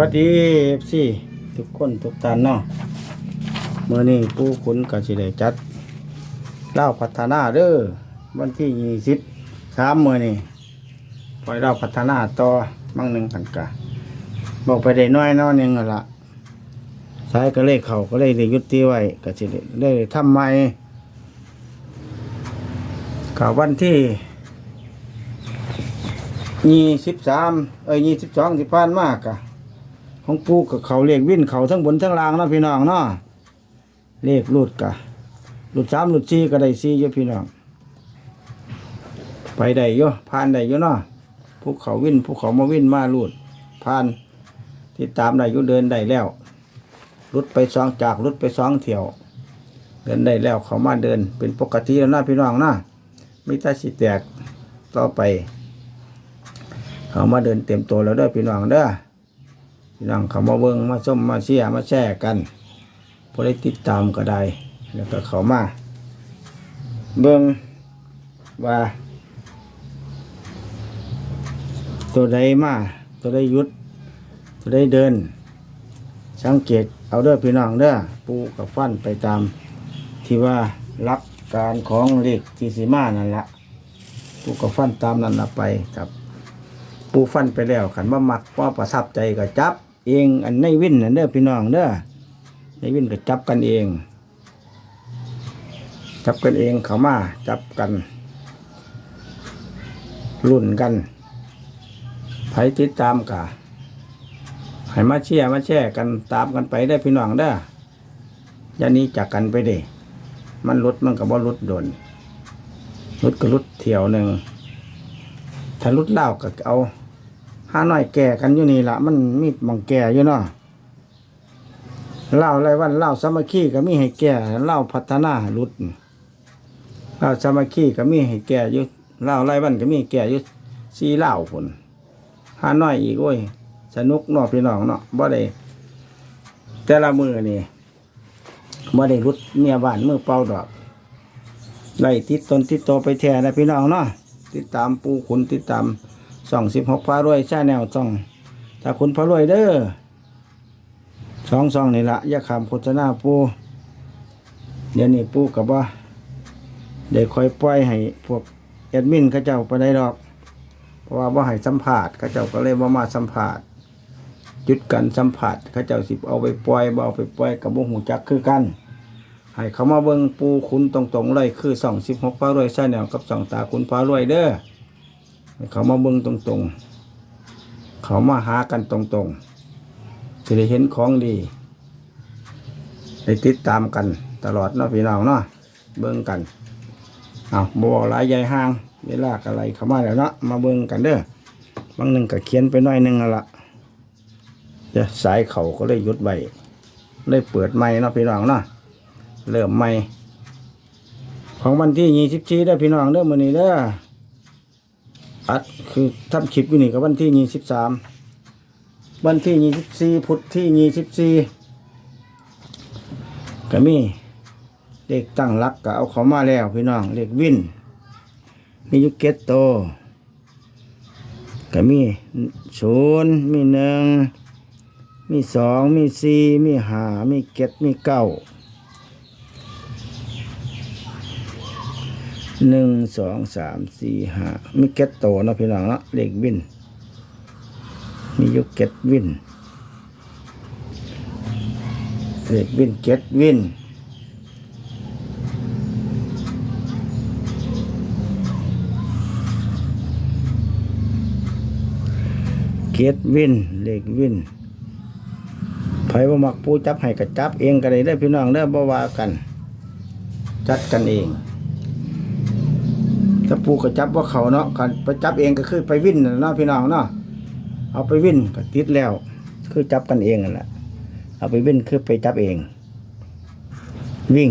วัสดีเอฟซีทุกคนทุกท่านเนาะเมื่อนี้ผู้ขุนก็สิได้จัดเล่าพัฒนาเด้อวันที่ยี่สิบสามมื่อนี้ปล่อยเล่าพัฒนาต่อมั่งหนึ่งกันกะบอกไปได้น้อยน้อยนึงนั่นละสายก็เลยเขาก็เลยได้ยุติไว้ก็สิได้ได้ทำใหม่กับวันที่ยี่สิบสามเอ้ยยี่สิบสองที่ผ่านมากะ ของปูกับเขาเลขวิ่นเขาทั้งบนทั้งล่างเนาะพี่น้องเนาะเลขรูดกะรูดสามรูดสี่ก็ได้สี่เยอะพี่น้อง ไปได้เยอะผ่านได้เยอะเนาะภูเขาวิ่นภูเขามาวิ่นมารูดผ่านติดตามได้ยุเดินได้แล้วรุดไปสองจากรุดไปสองเที่ยว เดินได้แล้วเขามาเดิน เป็นปกติแล้วนะพี่น้องนะไม่ตาสิแตกต่อไป เขามาเดินเต็มตัวแล้วเด้อพี่น้องเด้อ พี่น้องเขามาเบิ่งมาส้มมาเชียมาแช่กันพอได้ติดตามก็ได้แล้วก็เขามา เบิ่งว่า ตัวใดมาตัวใดยุด ตัวใดเดิน สังเกตเอาเด้อพี่น้องเด้อปูกับฟันไปตาม ที่ว่ารับการของเลขที่สีมานั่นละปูกับฟันตามนั่นละไปครับ ปูฟันไปแล้วขันว่ามักว่าประทับใจก็จับ เอง อันในวินนั่นเด้อพี่น้องเด้อในวินก็จับกันเอง จับกันเองเขามาจับกันรุ่นกันไผติดตามกะให้มาเชียมาแช่กันตามกันไปได้พี่น้องเด้อย่านี้จากกันไปเด้มันลดมันก็บ่ลดโดนลดก็ลดเที่ยวหนึ่งถ้ารุดเล่าก็เอา ห้าน้อยแก่กันอยู่นี่ละมันมีหมองแก่อยู่เนาะเล่าอะไรวันเล่าสามัคคีก็มีให้แก่เล่าพัฒนารุดเล่าสามัคคีก็มีให้แก่อยู่เล่าไรวันก็มีให้แก่อยู่สีเล่าผลห้าน้อยอีกโอ้ยสนุกเนาะพี่น้องเนาะบ่ได้แต่ละมือนี่บ่ได้รุดเมียบ้านมือเป่าดอกไล่ติดตนติดโตไปแท่นะพี่น้องเนาะติดตามปูขุนติดตาม ส่องสิบหกพารวยชาแนวส่องถ้าคุณพารวยเด้อสองสองนี่ละยาขามโฆษณาปูเดี๋ยวนี้ปูกับว่าเดี๋ยวคอยปล่อยให้พวกแอดมินเขาเจ้าไปได้ดอก เพราะว่าว่าให้สัมผัสเขาเจ้าก็เลยว่ามาสัมผัสจุดกันสัมผัสเขาเจ้าสิเอาไปปล่อยบ่เอาไปปล่อยกับบุหูจักคือกันให้เขามาเบิ่งปูขุนตรงๆเลยคือสองสิบหกพารวยใช่แนวกับสองตาขุนพารวยเด้อ เขามาเบิ่งตรงๆ เขามาหากันตรงๆจะได้เห็นของดีได้ติดตามกันตลอดเนาะพี่น้องเนาะเบิ่งกันเอาบอกหลายใหญ่ห้าง เวลาอะไรเข้ามาแล้วเนาะมาเบิ่งกันเด้อบางหนึ่งก็เขียนไปน้อยหนึงแล้วละจะสายเขาก็เลยยุดไว้เลยเปิดไม้เนาะพี่น้องเนาะเริ่มใหม่ของวันที่ยี่สิบสี่ได้พี่น้องเด้อมือนี้เด้อ อัดคือทำคลิปอยู่นี่กับวันที่ยี่สิบสามวันที่ยี่สิบสี่พุธที่ยี่สิบสี่ก็มีเลขตั้งหลักก็เอาเขามาแล้วพี่น้องเลขวินมียุเกตโตก็มีศูนย์มีหนึ่งมีสองมีสี่มีห้ามีเกตมีเก้า หนึ่งสองสามสี่ห้ามีเก็ตโตเนาะพี่น้องเนาะเลขวิน มียุเก็ตวินเลขวินเก็ตวินเก็ตวินเลขวินไผว่ามักปูจับให้กระจับเองก็ได้ได้อพี่น้องเด้อบ่ว่ากัน จัดกันเอง ถ้าปูก็จับว่าเขาเนาะกันไปจับเองก็คือไปวิ่นนะเนาะพี่น้องเนาะเอาไปวิ่นก็ติดแล้ว คือจับกันเองนั่นแหละเอาไปวิ่นคือไปจับเอง วิ่ง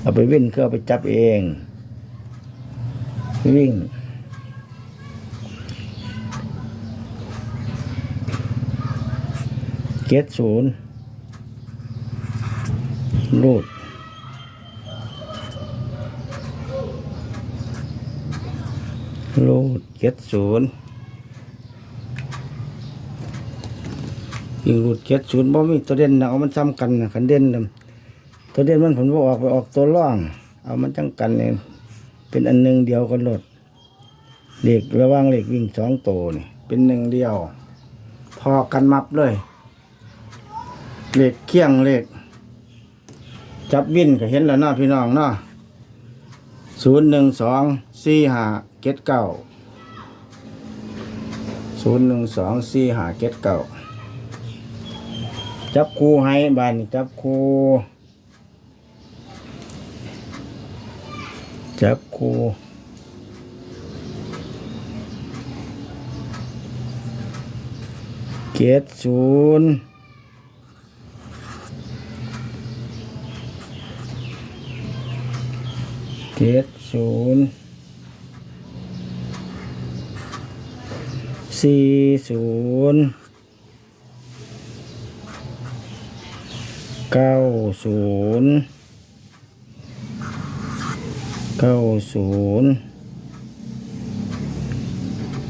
เอาไปวิ่นคือเอาไปจับเอง วิ่งเกตศูนย์รูด รูดเจ็ดศูนย์วิ่งรูดเจ็ดศูนย์บ่มีตัวเด่นนะเอามันซ้ำกันนะคันเด่นน่ะตัวเด่นมันผลว่าออกไปออกตัวร่อง เอามันจังกันเองเป็นอันหนึ่งเดียวกันหลดเหล็กระว่างเหล็กวิ่งสองตัวนี่เป็นหนึ่งเดียว พอกันมับเลยเหล็กเคี่ยงเหล็กจับวินก็เห็นแล้วเนาะพี่น้องเนาะศูนย์หนึ่งสองสี่ห้า เจ็ดเก้าศูนย์หนึ่งสองสี่หาเจ็ดเก้าจับคู่ให้บานจับคู่จับคู่เจ็ดศูนย์เจ็ดศูนย์ สี่ศูนย์เก้าศูนย์เก้าศูนย์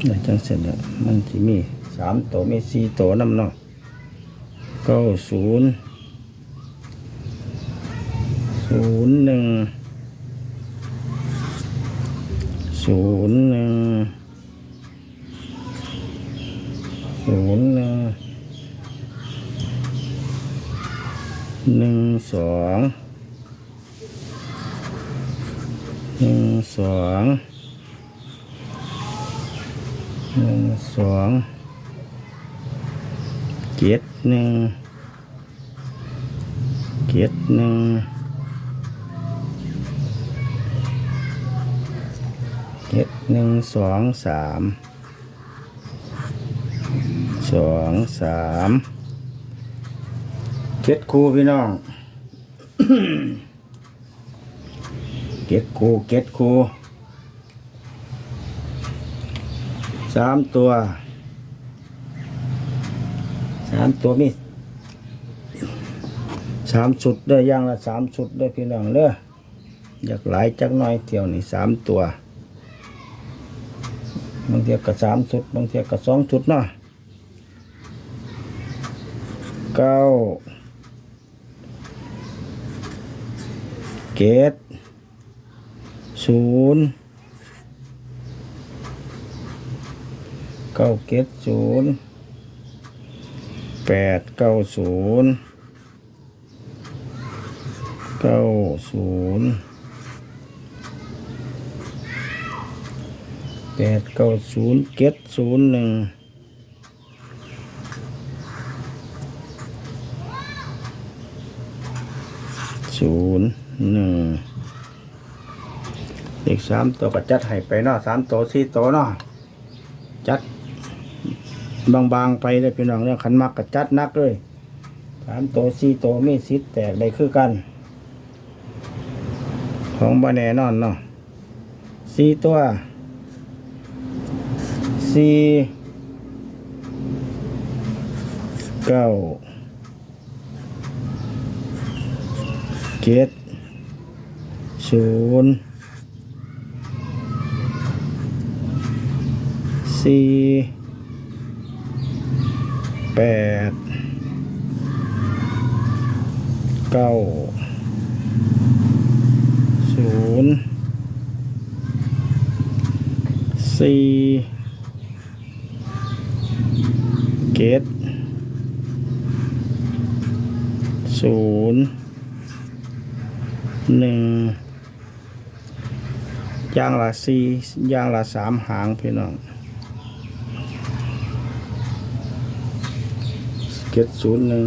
เดี๋ยวจังเสร็จแล้วมันจะมีสามตัวมีสี่ตัวน้ำเนาะเก้าศูนย์ศูนย์หนึ่งศูนย์หนึ่ง ศูนย์หนึ่งหนึ่งสองหนึ่งสองหนึ่งสองเจ็ดหนึ่งเจ็ดหนึ่งเจ็ดหนึ่งสองสาม สองสามเจ็ดคู่พี่น้องเจ็ดคู่เจ็ดคู่สามตัวสามตัวมีสามสุดเด้อย่างละสามสุดเด้อพี่น้องเด้ออยากหลายจักหน่อยเที่ยวนี่สามตัวบางเทียก็สามชุดบางเทียก็สองชุดเนาะ เก้าเกตศูนย์เก้าเกตศูนย์แปดเก้าศูนย์เก้าศูนย์แปดเก้าศูนย์เจ็ดศูนย์หนึ่ง ศูนย์หนึ่งอีกสามตัวก็จัดให้ไปเนาะสามตัวสี่ตัวเนาะจัด บางๆไปเลยพี่น้องเนี่ยขันมักก็จัดนักเลยสามตัวสี่ตัวมีสิทธิ์แตกได้คือกัน ของบาแน่นอนเนาะสี่ตัวสี่เก้า เจ็ดศูนย์สี่แปดเก้าศูนย์สี่เกตศูนย์ หนึ่งย่างละสี่ย่างละสามหางพี่น้องเกตศูนย์หนึ่ง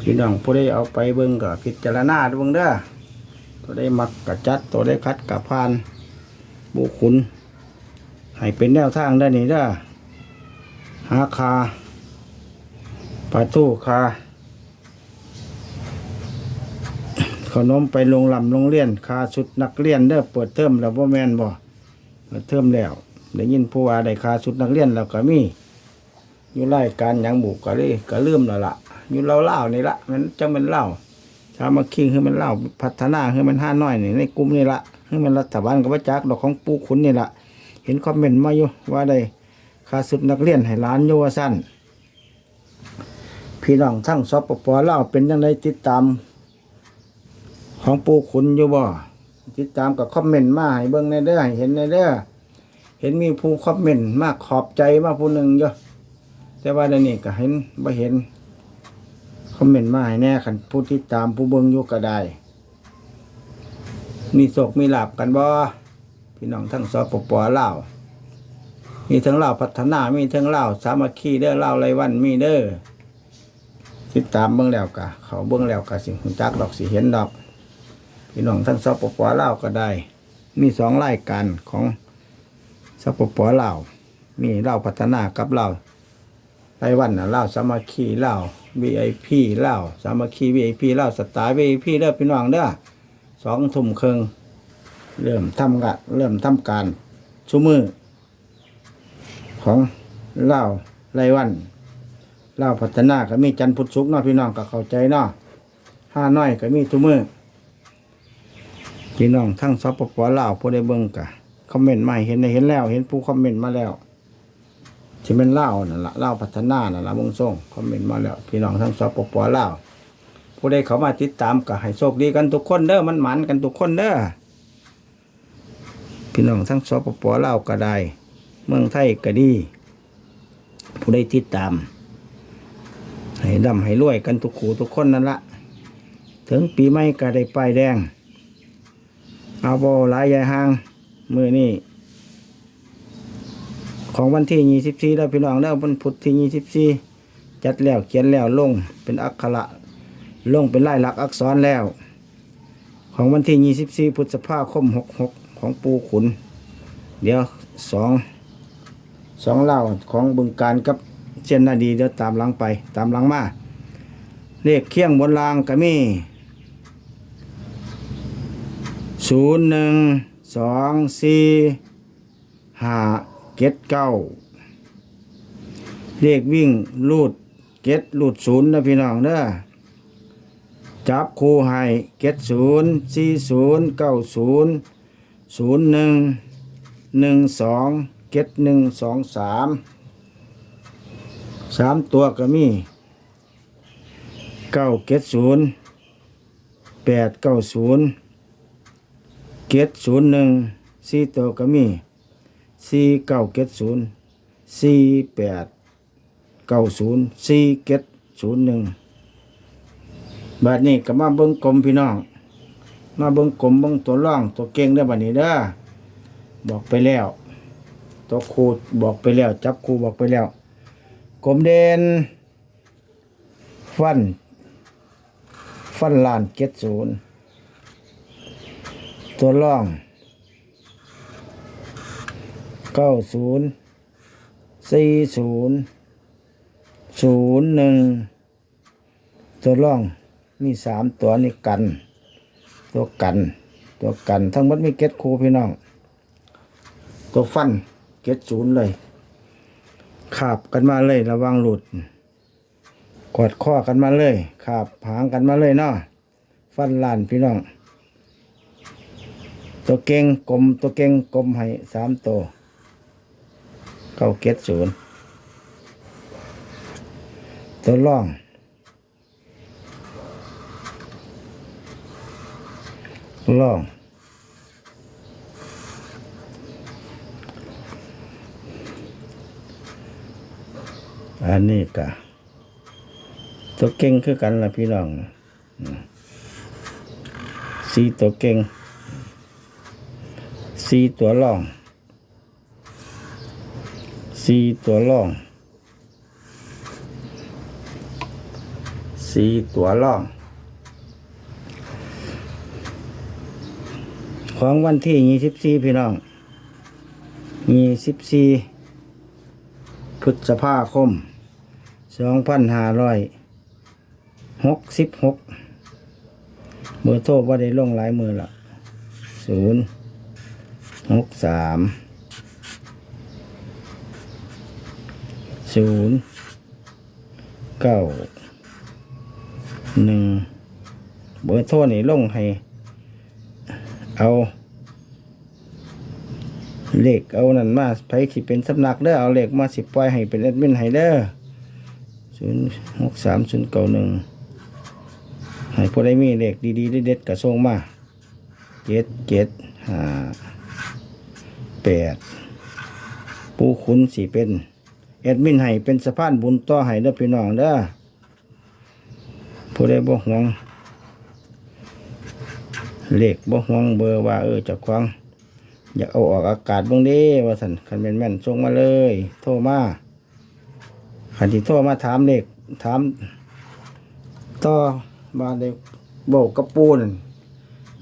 พี่น้องผู้ได้เอาไปเบิ่งกับพิจารณาดูเบิ่งเด้อตัวได้มักกับจัดตัวได้คัดกับพานบุคุณให้เป็นแนวทางได้นี่เด้อหาคาปลาตู้คาข นมไปโรงลำโรงเรียนคาชุดนักเรียนเด้อเปิดเทอมแล้วบ่แม่นบ่เปิดเทอมแล้วได้ยินผู้ว่าได้คาชุดนักเรียนแล้วก็มีอยู่รายการหยังบุกก็เลยก็ลืมแล้วล่ะอยู่เล่าเล่าๆนี่ละมันจังเป็นเล่าชามาคิงให้มันเล่าพัฒนาให้มันห้าน้อยนี่ในกลุ่มนี่ละให้มันรัฐบาลก็บ่จักดอกของปูขุนนี่ละเห็นคอมเมนต์มาอยู่ว่าได้คาสุดนักเรียนให้ร้านโยวสั้นพี่น้องทั้งสปปลาเป็นยังไงติดตาม ของปูขุนอยู่บ่ติดตามกับคอมเมนต์มาให้เบิ่งในเด้อให้เห็นในเด้อเห็นมีผู้คอมเมนต์มากขอบใจมาผู้หนึ่งอยู่แต่ว่าในนี้ก็เห็นบ่เห็นคอมเมนต์มาให้แน่คันผู้ติดตามผู้เบิ่งอยู่ก็ได้มีโศกมีหลาบกันบ่พี่น้องทั้งสปปเล่ามีทั้งเล่าพัฒนา มีทั้งเล่าสามัคคีเด้อเล่าไรวันมีเด้อติดตามเบื้องแล้วกะเขาเบื้องแล้วกะสิหุ่นจักดอกสิเห็นดอก พี่น้องทั้งสปปลาวก็ได้ มีสองรายการของสปปลาวมีเล่าวพัฒนากับเล่าวไรวันนะเล่าวสามัคคีเล่าว VIP เล่าวสามัคคี VIP เล่าวสไตล์ VIP เด้อพี่น้องเด้อสองทุ่มครึ่งเริ่มทำกะเริ่มทำการชุมือ ของเล่าวไรวันเล่าวพัฒนาก็มีจันพุทธสุกเนาะพี่น้องก็เข้าใจเนาะห้าน้อยก็มีทุมือ พี่น้องทั้งสปปลาวผู้ได้เบิ่งกะคอมเมนต์มาเห็นได้เห็นแล้ว เห็นผู้คอมเมนต์มาแล้วที่เป็นเล่าวนั่นละเล่าวพัฒนานั่นละมงส่งคอมเมนต์มาแล้ว พี่น้องทั้งสปปลาวผู้ใดเขามาติดตามก็ให้โชคดีกันทุกคนเด้อมันหมันกันทุกคนเด้อพี่น้องทั้งสปปลาวก็ได้ เมืองไทยก็ดี ผู้ใดติดตาม ให้ดำให้รวยกันทุกขู่ทุกคนนั่นละถึงปีใหม่ก็ได้ป้ายแดง เอาโบหลายใหญ่ห้าง มือนี่ของวันที่ยี่สิบสี่แล้วพี่น้องแล้ววันพุธที่ยี่สิบสี่จัดแล้วเขียนแล้วลงเป็นอักขระลงเป็นลายลักษณ์อักษรแล้ว ของวันที่ยี่สิบสี่พฤษภาคมหกหกของปูขุน เดี๋ยวสองสองเล่าของบึงการกับเจนนาดีเดี๋ยวตามหลังไปตามหลังมาเลขเคียงบนรางก็มี ศูนย์หนึ่งสองสี่ห้าเก็ดเก้าเลขวิ่งลูดเก็ดลูดศูนย์นะพี่น้องเด้อจับคู่ให้เก็ดศูนย์สี่ศูนย์เก้าศูนย์ศูนย์หนึ่งหนึ่งสองเก็ดหนึ่งสองสามสามตัวก็มีเก้าเก็ดศูนย์แปดเก้าศูนย์ เก็ดศูนย์หนึ่งสี่ตัวก็มีสี่เก้าเก็ดศูนย์สี่แปดเก้าศูนย์สี่เก็ดศูนย์หนึ่งบัดนี้ก็มาเบิ้งกลมพี่น้อง มาเบิ้งกลมเบิ้งตัวร่องตัวเก่งได้อบัดนี้เด้อบอกไปแล้ว ตัวครูบอกไปแล้ว จับครูบอกไปแล้วกลมเด่นฟัน ฟันลานเก็ดศูนย์ ตัวร่องเก้าศูนย์สี่ศูนย์ศูนย์หนึ่งตัวร่องมีสามตัวนี่กัน ตัวกัน ตัวกัน ทั้งหมดมีเก็ดครูพี่น้อง ตัวฟันเก็ดศูนย์เลยขาบกันมาเลยระวังหลุด กอดข้อกันมาเลยขาบหางกันมาเลยเนาะฟันลานพี่น้อง ตัวเก่งกลมตัวเก่งกลมให้สามตัวเก้าเก็ดศูนย์ตัวล่องล่องอันนี้กะตัวเก่งคือกันละพี่น้องสีตัวเก่ง สี่ตัวล่องสี่ตัวล่องสี่ตัวล่อง ของวันที่ยี่สิบสี่พี่น้องยี่สิบสี่พฤษภาคมสองพันห้าร้อยหกสิบหกเบอโทรว่าได้ลงหลายมือละศูนย์ หกสามศูนย์เก้าหนึ่งเบอร์โทรนี่ลงให้ เอา เลขเอานั่นมาไผสิเป็นสำนักเด้อเอาเลขมาสิปล่อยให้เป็นแอดมินให้เด้อศูนย์หกสามศูนย์เก้าหนึ่งให้ผู้ใดมีเลขดีๆเด็ดๆกระส่งมาเจ็ดเจ็ดห้า แปดปูขุนสี่เป็นแอดมินให้เป็นสะพานบุญต่อให้เด้อพี่น้องเด้อผู้ใดบ่ห่วงเลขบ่ห่วงเบอร์ว่า เออจะคว้าของอยากเอาออกอากาศบ้างด้ว่าสันคันแม่นแม่นส่งมาเลย โทรมาคันที่โทรมาถามเลขถามต่อมาได้บอกกระปูนั่น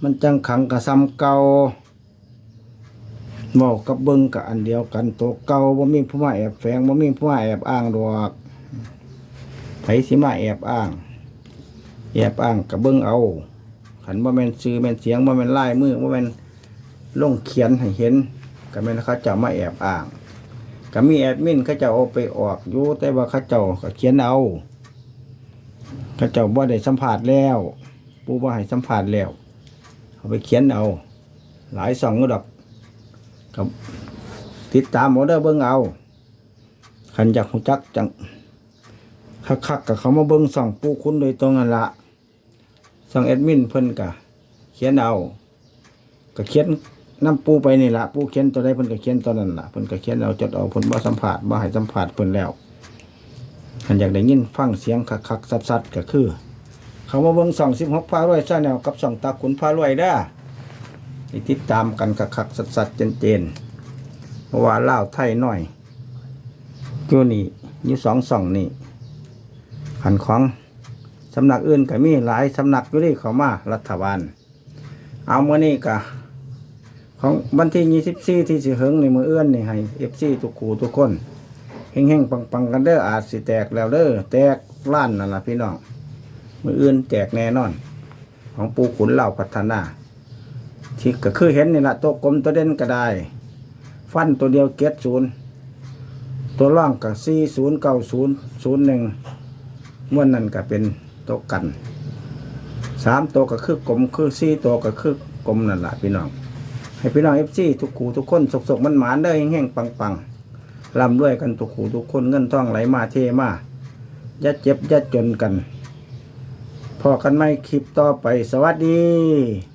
มันจังขังกระซำเก่า บอกกับเบิ้งกับอันเดียวกันตัวเก่าบ่มีผู้มาแอบแฝงบ่มีผู้มาแอบอ้างดอกไผสิมาแอบอ้าง แอบอ้างกับเบิ้งเอาขันว่แม่นซื้อแม่นเสียงว่แม่นลายมือว่แม่นลงเขียนให้เห็นก็แม่นเขาเจ้ามาแอบอ้างก็มีแอดมินเขาเจ้าเอาไปออกอยู่แต่ว่าเขาเจ้าก็เขียนเอาเขาเจ้าบ่ได้สัมผัสแล้วปูบ่ให้สัมผัสแล้วเอาไปเขียนเอา หลายสองก็ดอก กับติดตามหมดเด้อเบิ่งเอาขันอยากหูจักจังคักๆกับเขามาเบิ่งส่องปูคุณโดยตรงนั่นละสั่งแอดมินเพิ่นกะเขียนเอาก็เขียนน้ำปูไปนี่ละปูเขียนตัวใดเพิ่นก็เขียนตัวนั้นละเพิ่นก็เขียนเอาจดเอาเพิ่นบ่สัมผัสบ่ให้สัมผัสเพิ่นแล้วคันอยากได้ยินฟังเสียงคักๆสัดๆก็คือ เขามาเบิ่งส่อง16พารวยซะแนวกับส่องตาขุนพารวยเด้ ให้ติดตามกันคักๆสัดๆเจนๆเพราะว่าเลาไทยน้อยตัวนี้อยู่สองสองนี่หันของสำนักอื่นก็มีหลายสำนักอยู่ที่เขามารัฐบาล เอาเมื่อนี้ก็ของวันที่ยี่สิบสี่ที่สิเหิงในมือเอื้อนนี่ให้เอฟซีทุกขู่ทุกคนเฮงๆปังๆกันเด้ออาจสิแตกแล้วเด้อแตกล้านนั่นล่ะพี่น้องมืออื่นแตกแน่นอน ของปูขุนเหล่าพัฒนา ที่ก็คือเห็นนี่แหละตัวกลมตัวเด่นก็ได้ ฟันตัวเดียวเก็ดศูนย์ตัวล่างกับสี่ศูนย์เก้าศูนย์ศูนย์หนึ่งม้วนนั่นก็เป็นตัวกันสามตัวก็คือกลมคือสี่ตัวก็คือกลมนั่นแหละพี่น้อง ให้พี่น้องเอฟซีทุกขู่ทุกคนสกๆมันหมานได้แห้งๆปังๆร่ำรวยกันทุกขู่ทุกคนเงินทองไหลมาเทมาย่าเจ็บย่าจนกันพอกันไม่คลิปต่อไปสวัสดี